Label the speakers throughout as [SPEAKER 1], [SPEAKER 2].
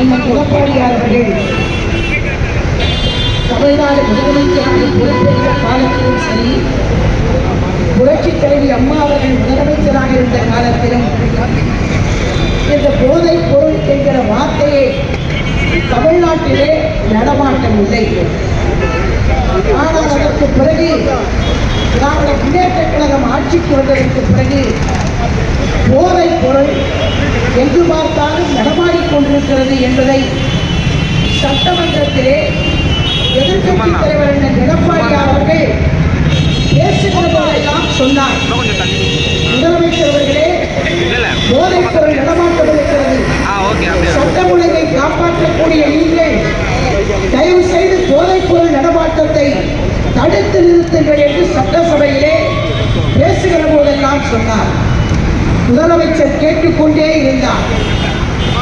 [SPEAKER 1] அண்ணன் எடப்பாடியார் அவர்கள் தமிழ்நாடு முதலமைச்சராக பொறுப்பேற்ற காலத்திலும் சரி புரட்சித் தலைவி அம்மா அவர்கள் முதலமைச்சராக இருந்த காலத்திலும் இந்த போதைப் பொருள் என்கிற வார்த்தையை தமிழ்நாட்டிலே நடமாட்டம் இல்லை. ஆனால் அதற்கு பிறகு திராவிட முன்னேற்ற கழகம் ஆட்சிக்கு வந்ததற்கு பிறகு போதைப் பொருள் எங்கு பார்த்தாலும் நடமாடிக் கொண்டிருக்கிறது என்பதை சட்டமன்றத்திலே எதிர்க்கட்சி தலைவர் அண்ணன் எடப்பாடியார் அவர்கள் பேசுகிற போதெல்லாம் சொன்னார் முதலமைச்சர் அவர்களே போதைப் பொருள் நடமாட்டம் இருக்கிறது. சட்டம் ஒழுங்கை காப்பாற்றக்கூடிய நீங்கள் தயவு செய்து போதைப் பொருள் நடமாட்டத்தை தடுத்து நிறுத்துங்கள் என்று சட்டசபையிலே பேசுகிற போதெல்லாம் சொன்னார். முதலமைச்சர் கேட்டுக்கொண்டே இருந்தார்.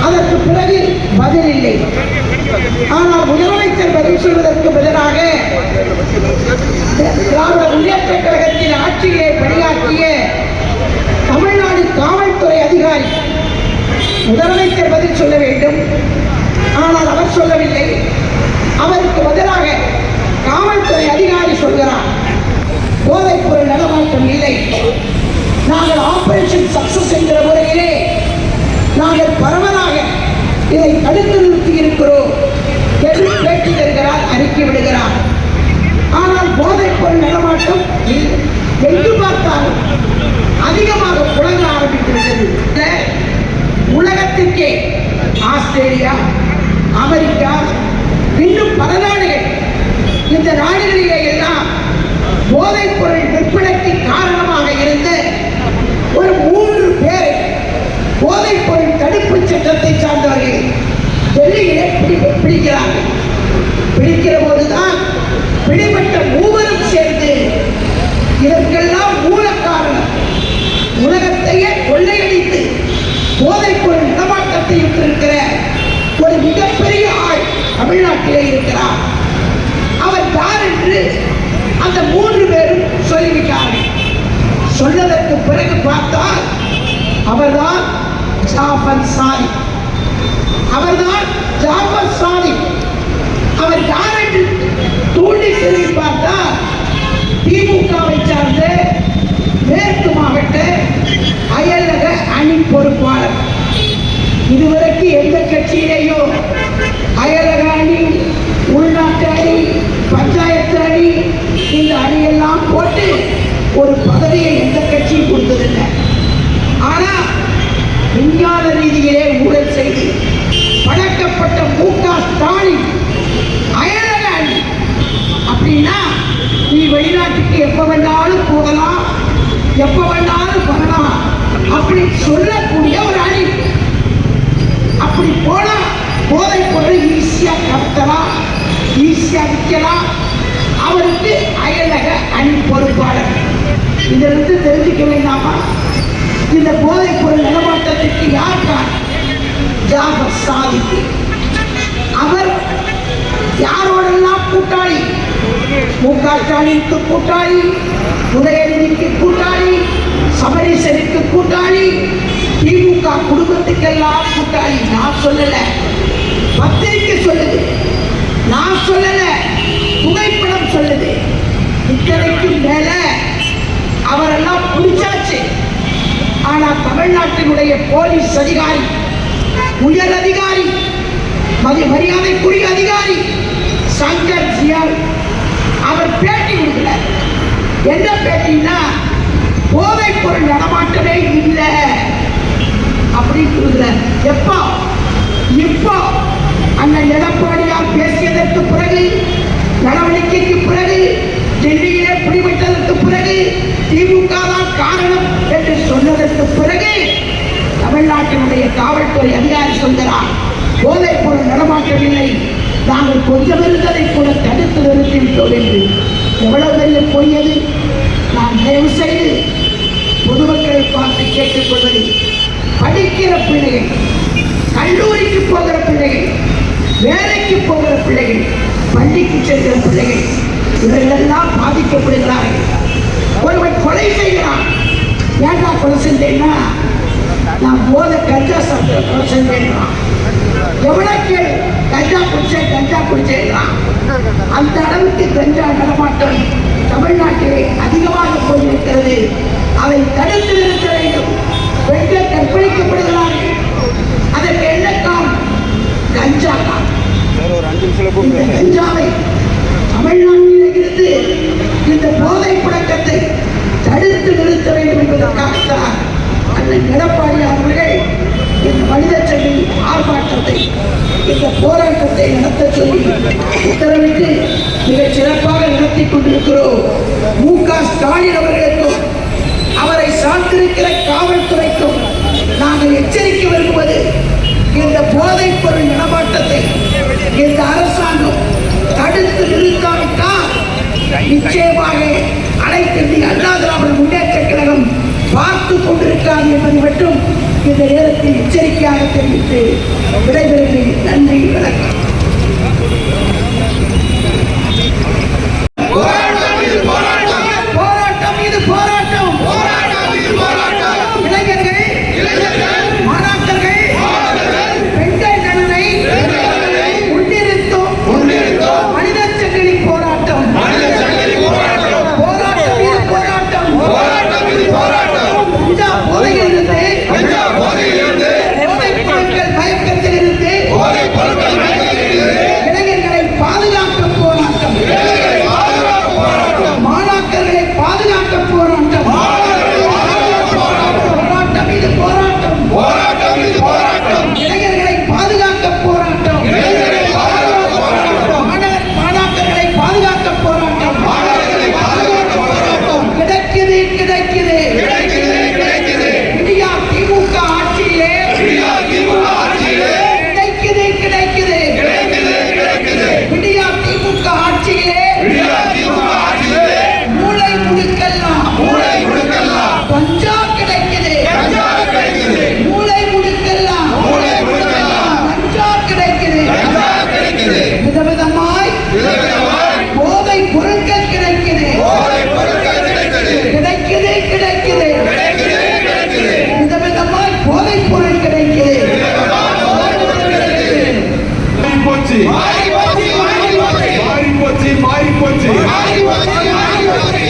[SPEAKER 1] அதற்கு பிறகு பதில் இல்லை. ஆனால் முதலமைச்சர் பதில் சொல்வதற்கு பதிலாக திராவிட முன்னேற்ற கழகத்தின் ஆட்சியிலே பணியாற்றிய தமிழ்நாடு காவல்துறை அதிகாரி முதலமைச்சர் பதில் சொல்ல வேண்டும். ஆனால் அவர் சொல்லவில்லை. அவருக்கு பதிலாக காவல்துறை அதிகாரி சொல்கிறார். போதைப்பொருள் நடமாட்டம் இல்லை. நாங்கள் ஆபரேஷன் சக்சஸ் என்கிற முறையிலே நாங்கள் பரவலாக இதை தடுத்து நிறுத்தி இருக்கிறோம் என்று பேட்டி தருகிறார் அறிக்கை விடுகிறார் ஆனால் போதைப் பொருள் நடமாட்டம் இல்லை. எங்கு பார்த்தாலும் அதிகமாக புழங்க ஆரம்பித்திருக்கிறது இந்த உலகத்திற்கே ஆஸ்திரேலியா அமெரிக்கா இன்னும் பல நாடுகள் இந்த நாடுகளிலே எல்லாம் போதைப் பொருள் விற்பனைக்கு காரணமாக இருந்த ஒரு மூன்று பேரை போதைப் பொருள் தடுப்பு சட்டத்தை சார்ந்தவர்கள் டெல்லியிலே பிடி பிடிக்கிறார்கள் பிடிக்கிற போதுதான் பிடிபட்ட மூவரும் சேர்ந்து இதற்கெல்லாம் மூல காரணம் உலகத்தையே கொள்ளையடித்து போதைப் பொருள் நடமாட்டத்தை விட்டிருக்கிற ஒரு மிகப்பெரிய ஆள் தமிழ்நாட்டிலே இருக்கிறார். அவர் யார் என்று அந்த மூன்று பேரும் சொல்லிவிட்டார்கள். சொன்னதற்கு பிறகு பார்த்தால் அவர்தான் ஜாஃபர் சாதி அவர்தான் ஜாஃபர் சாதி அவர் யார் என்று தூண்டி திரும்பி பார்த்தால் திமுகவை சார்ந்த மேற்கு மாவட்ட அயலக அணி பொறுப்பாளர். இதுவரைக்கும் எந்த கட்சியிலேயும் அயலக அணி உள்நாட்டு அணி பஞ்சாயத்து அணி இந்த அணியெல்லாம் போட்டு ஒரு பதவியை எந்த கட்சியும் கொடுத்ததில்லை ஆனா விஞ்ஞான ரீதியிலே ஊழல் செய்து பழக்கப்பட்ட மு க ஸ்டாலின் அயலக அணி அப்படின்னா நீ வெளிநாட்டுக்கு எப்ப வேணாலும் போகலாம் எப்ப வேணாலும் வரலாம் அப்படி சொல்லக்கூடிய ஒரு அணி. அப்படி போனா போதை பொருள் ஈஸியா கடத்தலாம் ஈஸியா விற்கலாம். அவருக்கு அயலக அணி பொறுப்பாளர். இதிலிருந்து தெரிஞ்சுக்க வேண்டாமா? இந்த போதைப் பொருள் நிலமாட்டத்திற்கு யார் காரணம் ஜாபர் சாதிக்கு? அவர் யாரோடெல்லாம் கூட்டாளி? மு க ஸ்டாலினுக்கு கூட்டாளி உதயநிதிக்கு கூட்டாளி சபரீசனுக்கு கூட்டாளி திமுக குடும்பத்துக்கெல்லாம் கூட்டாளி. நான் சொல்லல. பத்திரிக்கை சொல்லுது. நான் சொல்லல. புகைப்படம் சொல்லுது. இத்தனைக்கும் மேல அவரெல்லாம் பிடிச்சாச்சு ஆனா தமிழ்நாட்டினுடைய போலீஸ் அதிகாரி உயர் அதிகாரி மதி மரியாதைக்குரிய அதிகாரி சங்கர் ஜியால் அவர் பேட்டி கொடுக்கிறார் என்ன பேட்டின்னா போதைப் பொருள் நடமாட்டமே இல்லை அப்படின்னு கொடுக்கிறார் எப்போ? இப்போ. அண்ணன் எடப்பாடியார் பேசியதற்கு பிறகு நடவடிக்கைக்கு பிறகு டெல்லியிலே பிடிபட்டதற்கு பிறகு திமுக தான் காரணம் என்று சொன்னதற்கு பிறகு தமிழ்நாட்டினுடைய காவல்துறை அதிகாரி சொல்கிறார் போதைப் பொருள் நடமாட்டமில்லை நாங்கள் கொஞ்சம் இருந்ததை கூட தடுத்து நிறுத்திவிட்டோம் என்று எவ்வளவு பெரிய பொய்யது நான் தயவு செய்து பொதுமக்களை பார்த்து கேட்டுக்கொள்வது படிக்கிற பிள்ளைகள் கல்லூரிக்கு போகிற பிள்ளைகள் வேலைக்கு போகிற பிள்ளைகள் பள்ளிக்கு செல்கிற பிள்ளைகள் இவர்களெல்லாம் பாதிக்கப்படுகிறார்கள். ஒருவன் கொலை செய்கிறான். ஏன்டா கொலை செஞ்சேன்னா? நான் போத கஞ்சா சாப்பிட்ட கொலை செஞ்சேன்னா. எவ்வளவு கஞ்சா குடிச்சேன் கஞ்சா குடிச்சேன்றான் அந்த அளவுக்கு கஞ்சா நடமாட்டம் தமிழ்நாட்டிலே அதிகமாக போயிருக்கிறது. அதை தடுத்து நிறுத்த வேண்டும். பெண்கள் கற்பழிக்கப்படுகிறார்கள் அதற்கு என்ன காரணம்? கஞ்சா கஞ்சாவை தமிழ்நாட்டில் இருந்து இந்த போதை புழக்கத்தை தடுத்து நிறுத்த வேண்டும் என்பதற்காகத்தான் அண்ணன் எடப்பாடி அவர்கள் இந்த மனித செல்வி ஆர்ப்பாட்டத்தை இந்த போராட்டத்தை நடத்த சொல்லி உத்தரவிட்டு மிகச் சிறப்பாக நடத்தி கொண்டிருக்கிறோம். மு க ஸ்டாலின் அவர்களுக்கும் அவரை சார்ந்திருக்கிற காவல்துறைக்கும் நாங்கள் எச்சரிக்கை விரும்புவது இந்த போதைப் பொருள் நடமாட்டத்தை இந்த அரசாங்கம் தடுத்து நிறுத்தாவிட்டால் நிச்சயமாக அனைத்து அண்ணா திராவிட முன்னேற்ற கழகம் பார்த்து கொண்டிருக்காது என்பதை மட்டும் இந்த நேரத்தில் எச்சரிக்கையாக தெரிவித்து விடைபெறுகிறேன். நன்றி வணக்கம் போராட்டம் இது போராட்டம் இளைஞர்கள் மாணாக்கர்கள் பெண்கள் நலனை முன்னிறுத்தும் மனித சங்கிலி போராட்டம் போராட்டம் இது போராட்டம் கஞ்சா போதையிலிருந்து போதைப் பொருட்கள் மயக்கத்திலிருந்து இளைஞர்களை பாதுகாக்க போராட்டம் மாணாக்கர்களை பாதுகாக்க போராட்டம் போராட்டம் இது போராட்டம் இளைஞர்களை பாதுகாக்க போராட்டம் மாணவர் மாணாக்கர்களை பாதுகாக்க போராட்டம் கிடைக்குது கிடைக்குது இந்தியா திமுக ஆட்சியிலே கிடைக்குது கிடைக்குது இந்தியா திமுக ஆட்சியிலே மூளை முடுக்கெல்லாம் கஞ்சா கிடைக்குது மூளை முடுக்கெல்லாம் கஞ்சா கிடைக்குது விதவிதமாய் போதை பொருட்கள் கிடைக்குது கிடைக்குது கிடைக்குது விதவிதமாய் போதை பொருள் கிடைக்குது
[SPEAKER 2] போச்சு மாறி போச்சு மாறி போச்சு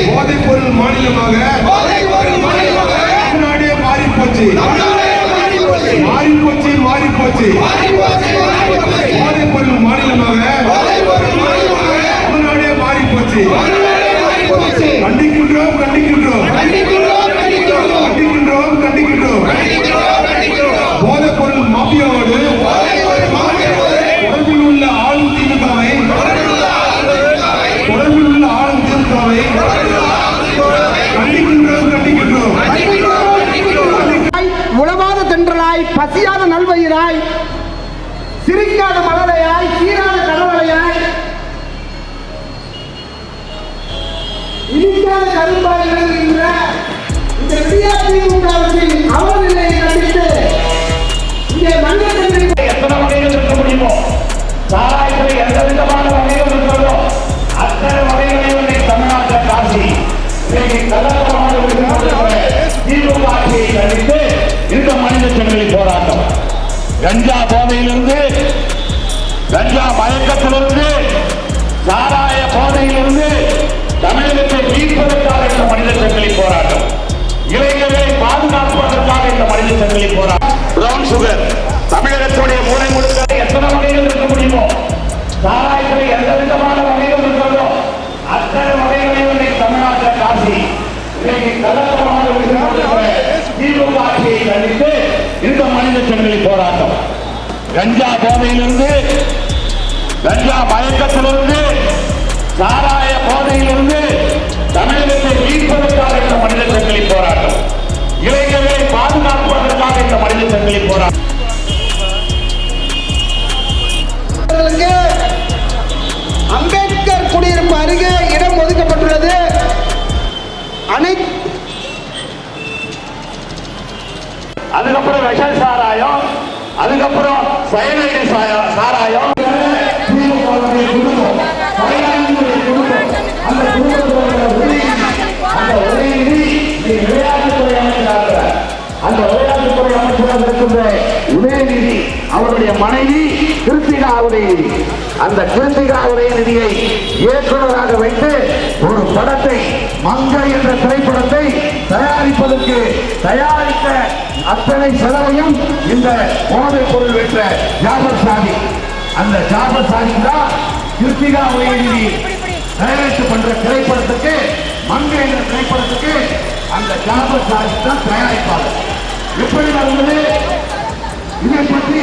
[SPEAKER 2] போதைப் பொருள் மாநிலமாக தமிழ்நாடே மாறி போச்சு மாறி போச்சு மாறி போச்சு போதைப் பொருள் மாநிலமாக
[SPEAKER 3] சிரிக்காத மலரையாய் சீராத கடவலையாய் இனிக்காத கரும்பாய் விளங்குகின்ற இந்த விடியாதிமுகவின் அவநிலையை கண்டித்து இங்கே மன்னர்கள்
[SPEAKER 4] எத்தனை வகைகள் இருக்க முடியுமோ? சாராயத்தில் எந்த விதமான வகைகள் இருக்கிறதோ அத்தனை வகைகளையும் இன்னைக்கு தமிழ்நாட்டில் காட்சி இன்னைக்கு கலக்கமான திமுக ஆட்சியை கண்டித்து இந்த மனித சென்னை போராட்டம். கஞ்சா போதையிலிருந்து கஞ்சா மயக்கத்திலிருந்து சாராய போதையிலிருந்து தமிழகத்தை மீட்பதற்காக இந்த மனித சங்கிலி போராட்டம். இளைஞர்களை பாதுகாப்பதற்காக இந்த மனித சங்கிலி போராட்டம். பிரவுன் சுகர் தமிழகத்துடைய மூளை முழுக்க எத்தனை வகைகள் இருக்க முடியுமோ சாராயத்தில் எந்த விதமான வகைகள் இருக்கிறதோ அத்தனை வகைகளையும் இன்னைக்கு தமிழ்நாட்டில் காசி இன்னைக்கு கலக்கமான திமுக ஆட்சியை கண்டித்து இந்த மனித சங்கிலி போராட்டம். கஞ்சா போதையிலிருந்து கஞ்சா மயக்கத்திலிருந்து சாராய போதையிலிருந்து தமிழகத்தை மீட்பதற்காக இந்த மனித சங்கிலி போராட்டம். இளைஞர்களை பாதுகாப்பதற்காக இந்த மனித சங்கிலி போராட்டம். அந்த கிருத்திகா உதயநிதியை இயக்குநராக வைத்து ஒரு படத்தை மங்கை என்ற திரைப்படத்தை தயாரிப்பதற்கு தயாரித்த அத்தனை செலவையும் இந்த போதைப் பொருள் பெற்ற ஜாபர் சாதி. அந்த ஜாபர் சாதி தான் கிருத்திகா உதயநிதி தயாரித்து பண்ற திரைப்படத்துக்கு மங்கை என்ற திரைப்படத்துக்கு அந்த ஜாபர் சாதி தான் தயாரிப்பாளர். எப்படி நடந்தது இதை பற்றி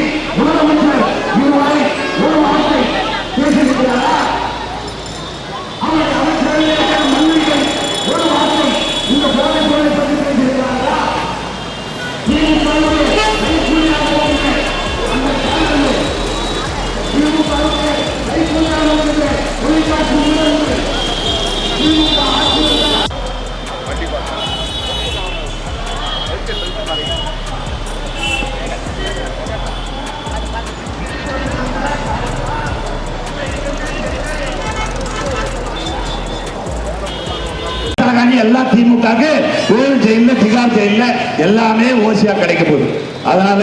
[SPEAKER 4] காண்டி எல்லாம் ஜெயில திகார் ஜெயில எல்லாமே ஓசியா கிடைக்க போகுது. அதனால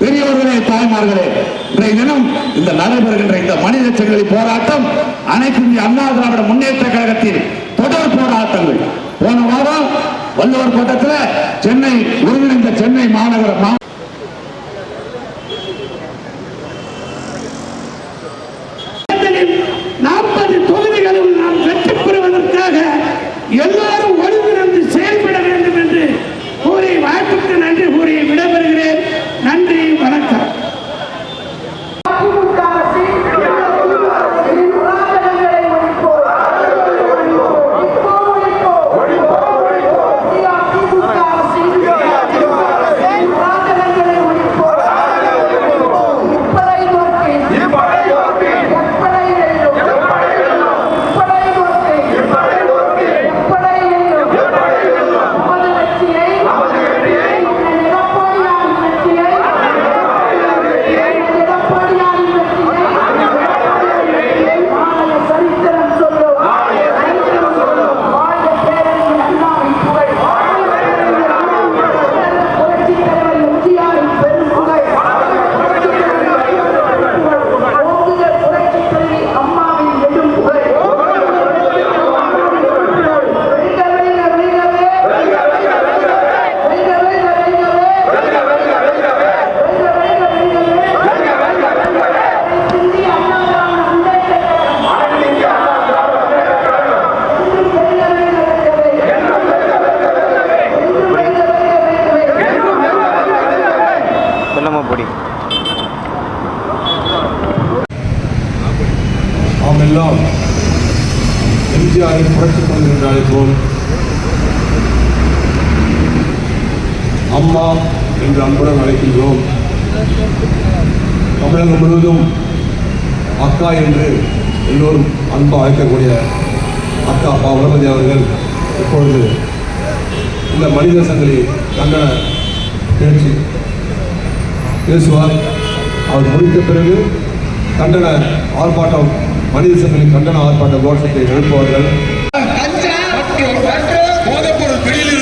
[SPEAKER 4] பெரியவர்களே தாய்மார்களே இன்றைய தினம் இந்த நடைபெறுகின்ற இந்த மனித சங்கிலி போராட்டம் அனைத்து இந்திய அண்ணா திராவிட முன்னேற்ற கழகத்தின் தொடர் போராட்டங்கள். போன வாரம் வள்ளுவர் கோட்டத்தில் சென்னை ஒருங்கிணைந்த சென்னை மாநகர
[SPEAKER 1] எம்ஜிஆரின் புரட்சித்
[SPEAKER 2] போல். அம்மா என்று அன்புடன் அழைக்கின்றோம். தமிழகம் முழுவதும் அக்கா என்று எல்லோரும் அன்பு அழைக்கக்கூடிய அக்கா அப்பா உலகதி அவர்கள் இப்பொழுது இந்த மனித சங்கிலி கண்டன பேச்சு பேசுவார். அவர் முடித்த பிறகு கண்டன ஆர்ப்பாட்டம் மனித சங்கிலி கண்டன ஆர்ப்பாட்ட கோஷத்தை எழுப்புவார்கள். போதைப்பொருள் பிடியிலிருந்து தமிழக இளைஞர்களை